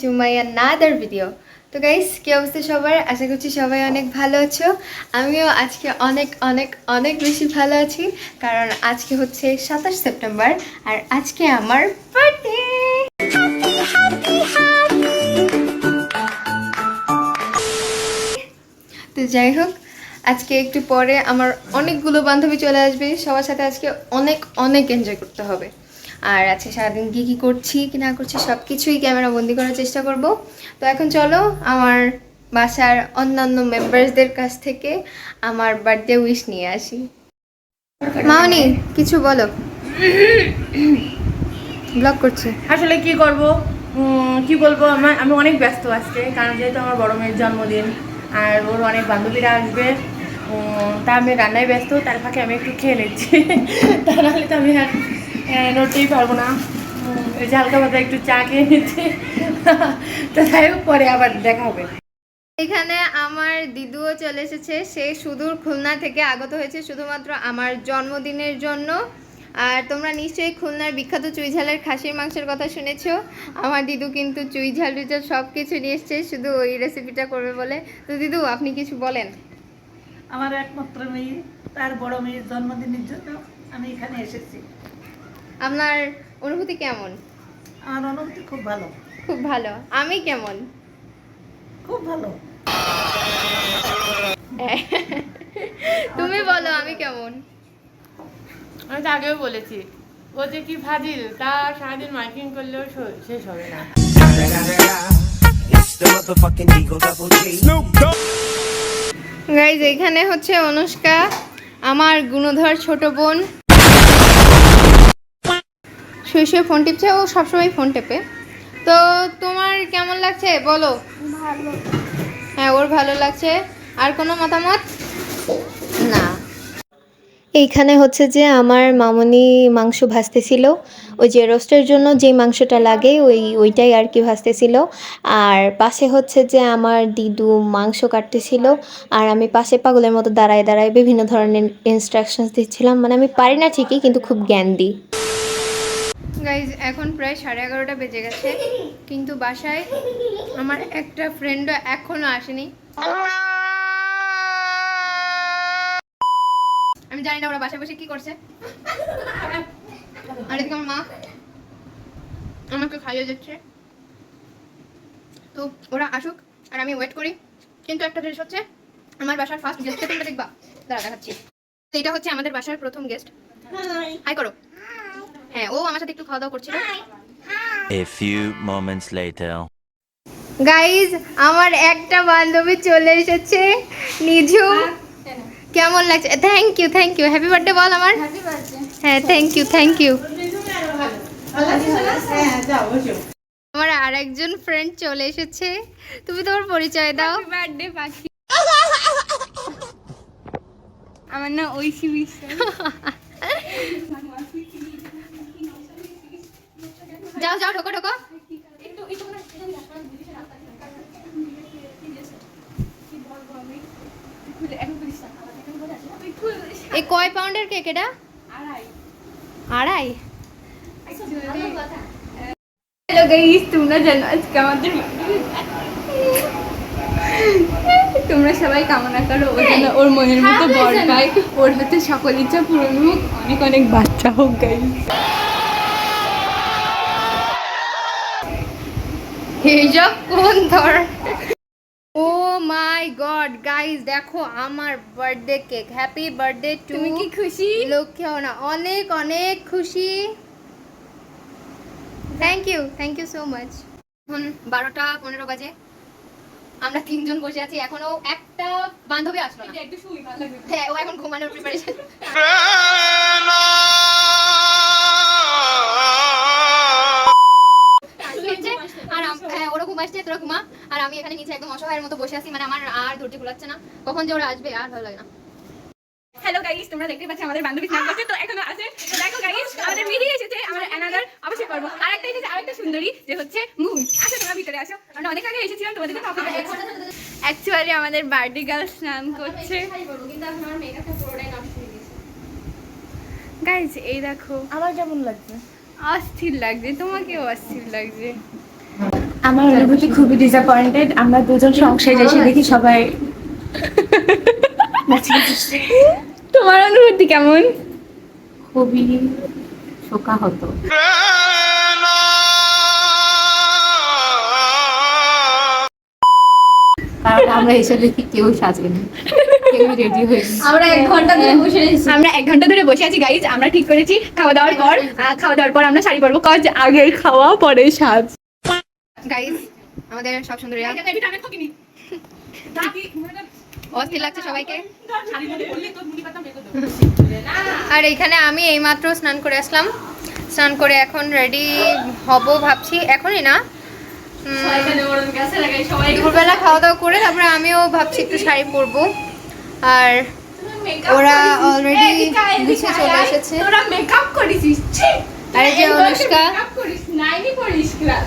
Two my another video তো guys কি অবস্থা সবার? আশা করছি সবাই অনেক ভালো আছো। আমিও আজকে অনেক অনেক অনেক বেশি ভালো আছি, কারণ আজকে হচ্ছে সাতাশ সেপ্টেম্বর, আর আজকে আমার বার্থডে তো যাই হোক, আজকে একটু পরে আমার অনেকগুলো বান্ধবী চলে আসবে, সবার সাথে আজকে অনেক অনেক এনজয় করতে হবে। আর আজকে সারাদিন কী কী করছি, কি না করছি সব কিছুই ক্যামেরা বন্দি করার চেষ্টা করব। তো এখন চলো, আমার বাসার অন্যান্য মেম্বার্সদের কাছ থেকে আমার বার্থডে উইশ নিয়ে আসি। মামনি কিছু বলো। ব্লগ করছি। আসলে কি করব? কি বলব? আমার, আমি অনেক ব্যস্ত আজকে, কারণ যেহেতু আমার বড় মেয়ের জন্মদিন, আর ওর অনেক বান্ধবীরা আসবে তা আমি রান্নায় ব্যস্ত, তার ফাঁকে আমি একটু খেয়ে নিচ্ছি। তা নাহলে তো আমি আর নড়তেই পারব না। যে হালকা পাতা একটু চা খেয়ে নিচ্ছি। তো যাই হোক পরে আবার দেখা হবে। এখানে আমার দিদুও চলে এসেছে। সে সুদূর খুলনা থেকে আগত হয়েছে শুধুমাত্র আমার জন্মদিনের জন্য। আর তোমরা নিশ্চয়ই খুলনার বিখ্যাত চুইঝালের খাসির মাংসের কথা শুনেছ। আমার দিদু কিন্তু চুইঝাল টুইঝাল সব কিছু নিয়ে এসছে শুধু ওই রেসিপিটা করবে বলে। তো দিদু আপনি কিছু বলেন। আমার একমাত্র মেয়ে তার বড় মেয়ের জন্মদিনের জন্য আমি এখানে এসেছি। আপনার অনুভূতি কেমন? আমার অনুভূতি খুব ভালো। খুব ভালো। আমি কেমন? খুব ভালো। তুমি বলো আমি কেমন? আমি তো আগেও বলেছি ও যে কি ফাজিল তা সারাদিন মাইকিং করলেও শেষ হবে না. গাইজ এখানে হচ্ছে অনুষ্কা আমার গুণধর ছোট বোন। শুয়ে শুয়ে ফোন টিপছে ও সবসময় ফোন টেপে। তো তোমার কেমন লাগছে? বলো। ভালো। হ্যাঁ ওর ভালো লাগছে। আর কোনো মতামত? না। এইখানে হচ্ছে যে আমার মামনি মাংস ভাজতেছিল। ওই যে রোস্টের জন্য যে মাংসটা লাগে ওই ওইটাই আর কি ভাজতেছিল। আর পাশে হচ্ছে যে আমার দিদু মাংস কাটতেছিল। আর আমি পাশে পাগলের মতো দাঁড়ায় দাঁড়ায় বিভিন্ন ধরনের ইনস্ট্রাকশনস দিচ্ছিলাম। মানে আমি পারি না ঠিকই কিন্তু খুব জ্ঞান দিই। গাইজ এখন প্রায় সাড়ে এগারোটা বেজে গেছে কিন্তু বাসায় আমার একটা ফ্রেন্ডও এখনও আসেনি। আমি জানি না ওরা বাসায় বসে কি করছে। আর এদিকে আমার মা আমাকে খাইয়ে যাচ্ছে তো ওরা আসুক আর আমি ওয়েট করি। কিন্তু একটা জিনিস হচ্ছে আমার বাসার ফার্স্ট গেস্টকে তোমরা দেখবা। দাঁড়া দেখাচ্ছি। এটা হচ্ছে আমাদের বাসার প্রথম গেস্ট হাই করো। হ্যাঁ ও আমার সাথে একটু খাওয়া দাওয়া করছিল। A few moments later. Guys আমার একটা বান্ধবী চলে এসেছে। নিঝু কেমন লাগছে? Thank you thank you happy birthday বল আমার। হ্যাঁ থ্যাংক ইউ থ্যাংক ইউ আমার আরেকজন ফ্রেন্ড চলে এসেছে। তুমি তোমার পরিচয় দাও। বার্থডে পাখি। আমার নাম ঐশী বিশ্বাস। যাও যাও ঢোকো ঢোকো। এই কয় পাউন্ডের কেক এটা? আড়াই। হ্যালো গাইস তোমরা জানো আজকে আমাদের তোমরা সবাই কামনা করো ও যেন ওর মনের মতো বর পায় ওর হাতে সকল ইচ্ছা পূরণ হোক অনেক অনেক বাচ্চা হোক গাইস এইসব কোন ধর? ও মাই গড গাইস দেখো আমার birthday cake happy birthday to তুমি কি খুশি? লক্ষ্য না অনেক অনেক খুশি। Thank you thank you so much এখন বারোটা পনেরো বাজে। আমরা তিনজন বসে আছি। এখনও একটা বান্ধবী আসলো না। একটু শুই ভালো হ্যাঁ ও এখন ঘুমানোর প্রিপারেশন আর আমি এখানে নিচে একদম অসহায়ের মতো বসে আছি মানে আমার আর ধৈর্য কুলাচ্ছে না। কখন যে ওরা আসবে আর ভালো লাগে না। হ্যালো গাইস তোমরা দেখতে পাচ্ছ আমাদের বান্ধবী স্নান করছে তো এখনও আছে। তো দেখো গাইস আমাদের মিহি এসেছে আমার অ্যানাদার অবশ্যই করব। আর একটা এসেছে আরেকটা সুন্দরী যে হচ্ছে মুন আসো তোমরা ভিতরে আসো আমরা অনেক আগে এসেছিলাম তোমাদের জন্য অপেক্ষা করছি। অ্যাকচুয়ালি আমাদের বার্থডে গার্ল স্নান করছে। গাইস এই দেখো। আমার কেমন লাগছে। অস্থির লাগছে তোমাকেও অস্থির লাগছে। আমার অনুভূতি খুবই ডিসঅ্যাপয়েন্টেড আমরা দুজন সংসারে এসে দেখি সবাই তোমার অনুভূতি কেমন? খুবই শোকাহত। কারণ আমরা এসে দেখি কেউ সাজেনি কেউ রেডি হয়নি। আমরা এক ঘণ্টা ধরে বসে আমরা এক ঘণ্টা ধরে বসে আছি গাইজ আমরা ঠিক করেছি খাওয়া দাওয়ার পর খাওয়া দাওয়ার পর আমরা শাড়ি পরবো কজ আগে খাওয়া পরে সাজ। গাইস আমাদের সব সুন্দরীরা। অস্থির লাগছে সবাইকে। আর এখানে আমি এইমাত্র স্নান করে আসলাম। স্নান করে এখন রেডি হব ভাবছি এখনই না। দুপুরবেলা খাওয়া দাওয়া করে তারপরে আমিও ভাবছি একটু শাড়ি পরবো। আর ওরা অলরেডি গুছিয়ে চলে এসেছে। তোরা মেকআপ করেছিস আর এই যে অনুষ্কা। করিস নাইনি করিস ক্লাস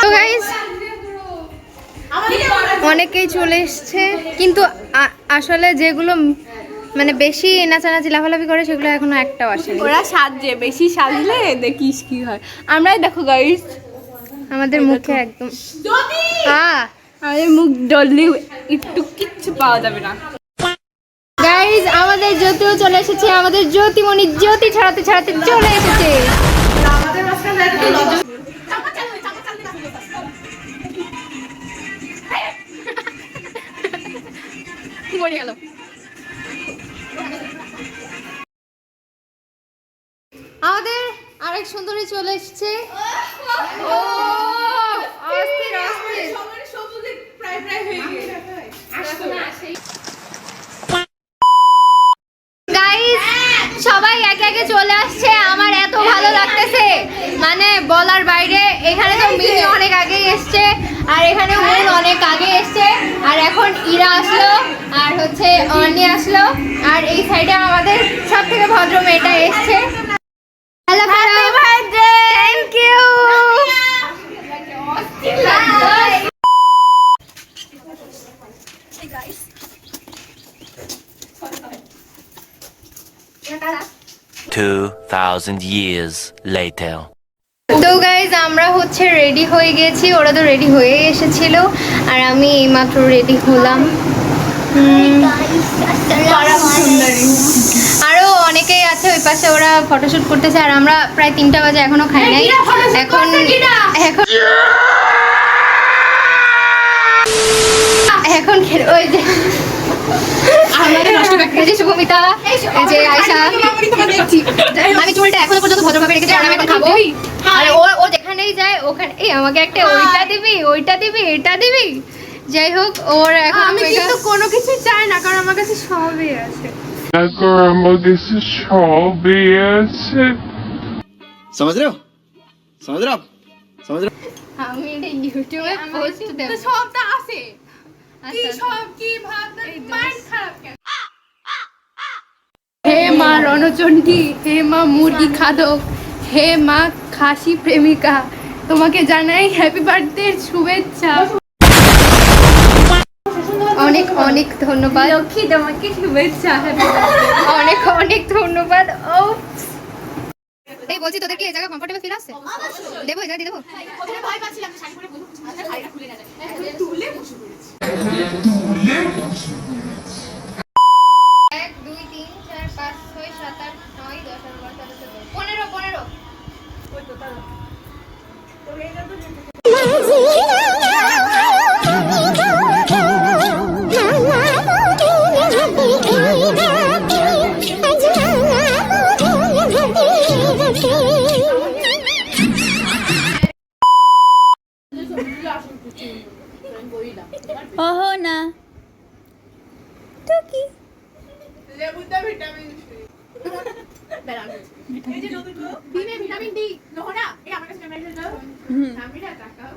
তো গাইস অনেকেই চলে এসছে কিন্তু আসলে যেগুলো মানে বেশি নাচানাচি লাফালাফি করে সেগুলো এখনও একটাও আসেনি। ওরা সাজে বেশি সাজলে দেখিস কি হয়। আমরাই দেখো গাইস আমাদের মুখে একদম আ আমাদের মুখ ডললে একটু কিচ্ছু পাওয়া যাবে না। গাইস আমাদের জ্যোতিও চলে এসেছে আমাদের জ্যোতিমণি জ্যোতি ছড়াতে ছড়াতে চলে এসেছে। এসেছে? সবাই একে একে চলে আসছে। আমার এত ভালো লাগতেছে। মানে বলার বাইরে এখানে তো মিনি অনেক আগে এসছে আর এখানে মন অনেক আগে এসছে। আর এখন ইরা আসলো আর হচ্ছে অর্নি আসলো আর এই সাইডে আমাদের সব থেকে ভদ্র মেয়েটা এসছে। Hello 2000 years later. তো গাইজ আমরা হচ্ছে রেডি হয়ে গেছি। ওরা তো রেডি হয়ে এসেছিল। আর আমি এইমাত্র রেডি হলাম। আরও অনেকেই আছে ওই পাশে ওরা ফটোশ্যুট করতেছে। আর আমরা প্রায় তিনটা বাজে এখনও খাই নাই। এখন এখন এখন ওই যে যে শুভমিতা এই যে আয়শা আমি চুলটা এখনো পর্যন্ত ভদ্রভাবে রেখেছি আর আমি এখন খাবো আরে ও ও যেখানেই যায় ওখানে এই আমাকে একটা ওইটা দিবি ওইটা দিবি এটা দিবি যাই হোক ওর এখন আমি কিন্তু কোনো কিছু চাই না কারণ আমার কাছে সবই আছে अगर আমার কাছে সবই আছে समझ रहे हो समझ रहे हो आप समझ रहे हो আমি এটা ইউটিউবে পোস্ট দেব তো সবটা আছে কি আচ্ছা, সব কি ভাবনা মাইন্ড খারাপ কেন? হে মা রণচণ্ডী হে মা মুরগি খাদক হে মা খাসি প্রেমিকা তোমাকে জানাই হ্যাপি বার্থডে শুভেচ্ছা। অনেক অনেক ধন্যবাদ। লক্ষ্মী তোমাকে শুভেচ্ছা অনেক অনেক ধন্যবাদ। ও এই বলছি তোদের কি এই জায়গা কমফোর্টেবল ফিল আসছে দেবো এই জায়গা দিয়ে দেবো? ভয় পাচ্ছিলাম শাড়ি পরে বলব শাড়িটা খুলে না যায় তুলে বসে পড়েছি এক ভিটামিন ডি নহরা এই আমার কাছে ক্যামেরা দাও। আমি না তাকাও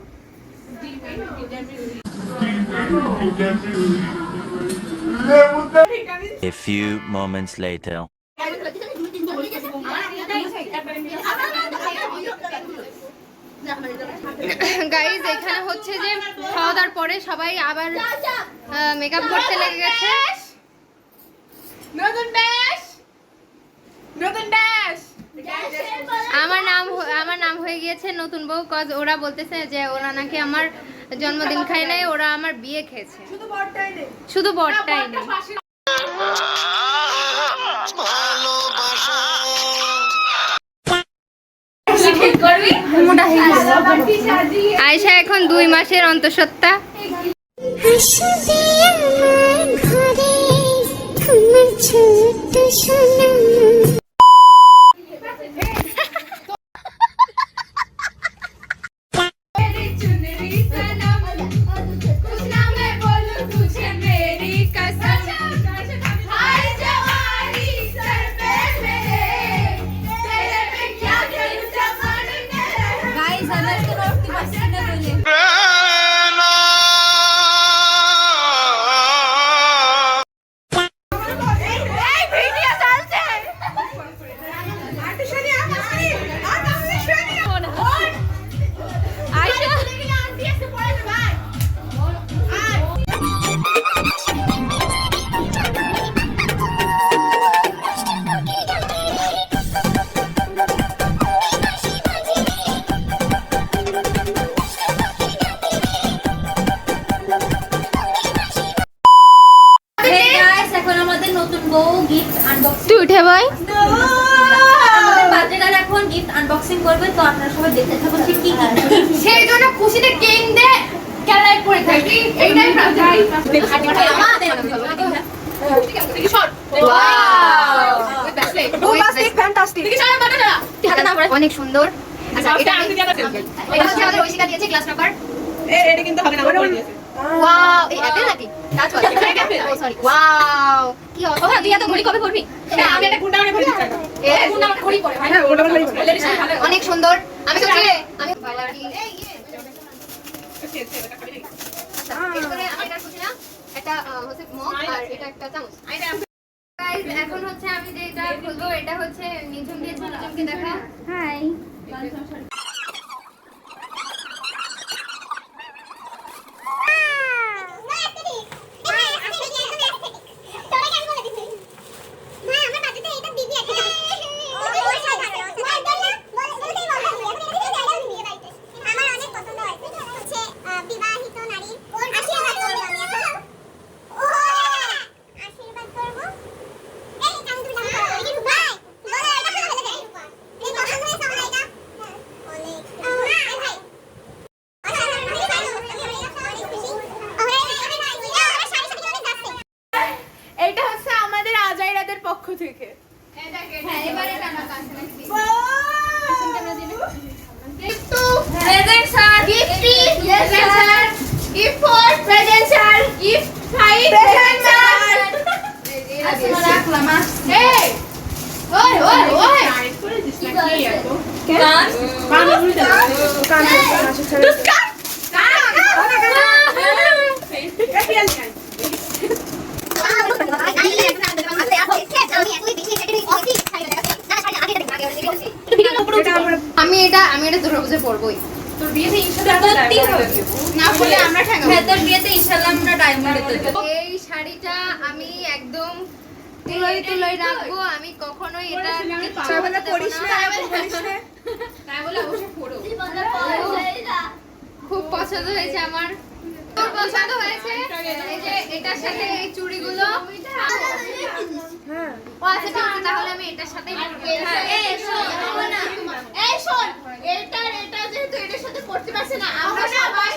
A few moments later. Guys এখানে হচ্ছে যে খাওয়া দাওয়ার পরে সবাই আবার মেকআপ করতে লেগে গেছে। নতুন ব্যাস নতুন ব্যাস আমার নাম আমার নাম হয়ে গিয়েছে নতুন বউ কজ ওরা বলতেছে যে ওরা নাকি আমার জন্মদিন খায় নাই ওরা আমার বিয়ে খেয়েছে। শুধু বরটাই নেই। আয়সা এখন দুই মাসের অন্তঃসত্ত্বা। ঘরে অনেক সুন্দর আচ্ছা এটা এটা হচ্ছে আমাদের ঐশিকা দিয়েছে গ্লাস পেপার ওয়াও এই অ্যাপেল নাকি টাচ ও সরি ওয়াও কি ও হ্যাঁ তুই এত ঘড়ি কবে পরবি হ্যাঁ, আমি একটা গুন্ডা মানে পরে চাই Yes. গুন্ডা মানে ঘড়ি পরে ভাই অনেক সুন্দর আমি তো চলে আমি আচ্ছা, এরপরে আমার এটা হচ্ছে না, একটা হচ্ছে মগ আর এটা একটা চামচ Guys, এখন হচ্ছে আমি যেটা খুলবো এটা হচ্ছে নিঝুম নিঝুমকে দেখা। হাই বিবাহিত নারী আশীর্বাদ করব আমি এখন ও আশীর্বাদ করব এই আমি তুমি জানো এই যে ভাই বলো এটা কি হলো এই পছন্দ হয়েছে আমার এটা অনেক ভাই ভাই এইটা হচ্ছে আমাদের আজাইরাদের পক্ষ থেকে হ্যাঁ এবারে টানা কাছে নাকি present sir gift yes sir present sir gift five present sir রাখলাম এই ওই ওই ওই আমি এটা আমি এটা দুর্গাপুজো পরবোই। তোর বিয়েতে ইনশাআল্লাহ সত্যি হবে। না বলে আমরা ঠেকাবো। হ্যাঁ তোর বিয়েতে ইনশাআল্লাহ আমরা ডায়মন্ড দেবো। এই শাড়িটা আমি একদম তুলোই তুলোই রাখব। আমি কখনোই এটা বলে পড়িস না। বলে অবশ্যই পড়ো খুব পছন্দ হয়েছে আমার। খুব পছন্দ হয়েছে। এই যে এটার সাথে এই চুড়িগুলো। ও আচ্ছা ঠিক আছে তাহলে আমি এটার সাথেই এই শোন এই শোন এটা এটা যেহেতু এটার সাথে পড়তে পারছে না আমরা সবাই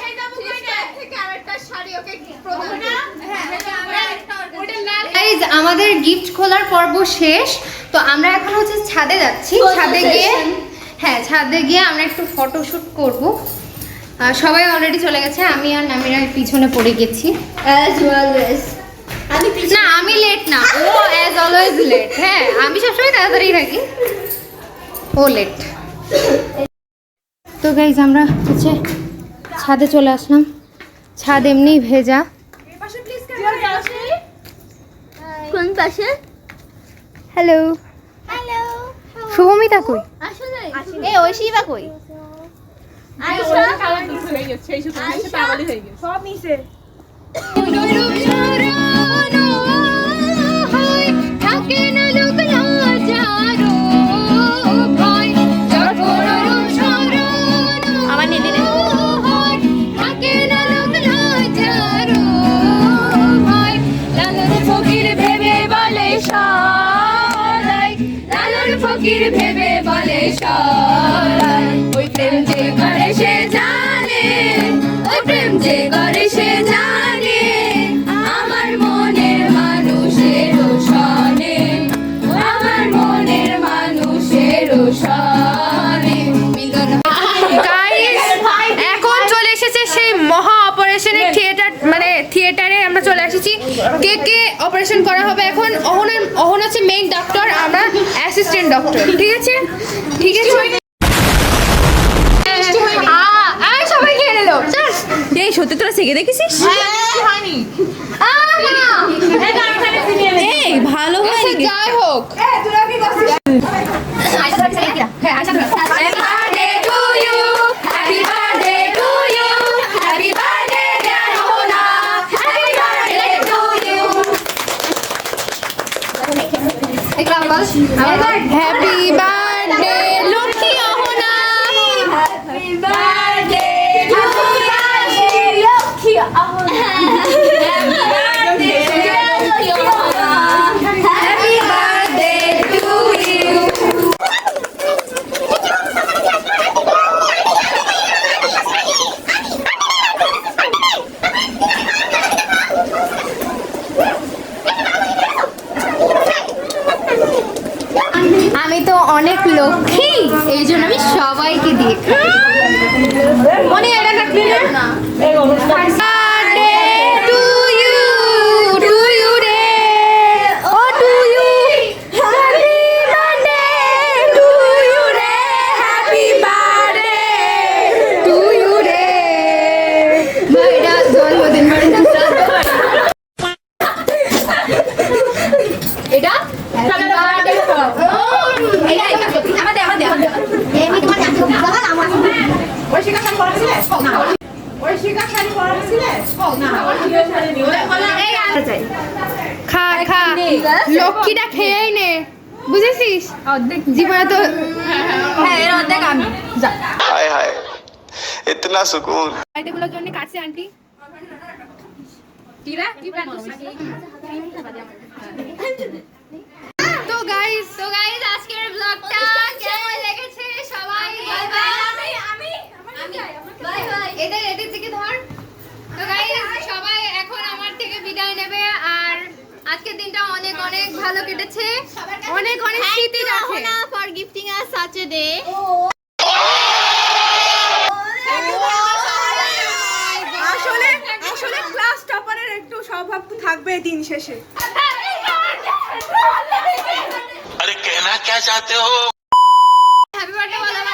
থেকে আরেকটা শাড়ি ওকে প্রদান করব। ওটা লাল গাইজ আমাদের গিফট খোলার পর্ব শেষ তো আমরা এখন হচ্ছে ছাদে যাচ্ছি। ছাদে গিয়ে হ্যাঁ ছাদে গিয়ে আমরা একটু ফটোশুট করব। আর সবাই অলরেডি চলে গেছে আমি আর নামিরা পিছনে পড়ে গেছি। না আমি লেট না। ও অ্যাজ অলওয়েজ লেট হ্যাঁ আমি সবসময় তাড়াতাড়ি থাকি। ও লেট তো গাইজ আমরা হচ্ছে ছাদে চলে আসলাম। ছাদ এমনিই ভেজা। কোন পাশে? হ্যালো হ্যালো শুভমিতা কই? আসলে এ কই? আয়শা কে কে অপারেশন করা হবে এখন? অহনের অহন হচ্ছে মেইন ডক্টর আমরা অ্যাসিস্ট্যান্ট ডক্টর ঠিক আছে? ঠিক আছে? আ- সবাই খেয়ে নিল। এই সত্যি তোরা শিখে দেখেছিস? এই ভালো আচ্ছা, যাই হোক। হ্যাপি বার্থডে আমি তো অনেক লক্ষ্মী এই জন্য আমি সবাইকে দিয়ে মনে এটা না? খা খা। লক্ষ্মীটা খেয়েই নে। বুঝেছিস? অর্ধেক। জীবনে তো হ্যাঁ এর অর্ধেক আমি। যা। হায় হায়। ইতনা সুকুন। আইটেগুলোর জন্য কাছে আন্টি। টিরা কি প্ল্যান তো গাইস তো গাইস আজকের ব্লগটা বাই বাই এদের এদের দিকে ধর। তো গাইস সবাই এখন আমার থেকে বিদায় নেবে আর আজকের দিনটা অনেক অনেক ভালো কেটেছে। অনেক অনেক স্মৃতি রাখে। For gifting us such a day আসলে আসলে ক্লাস টপারের একটু স্বভাব থাকবে দিন শেষে। হ্যাপি বার্থডে বলো।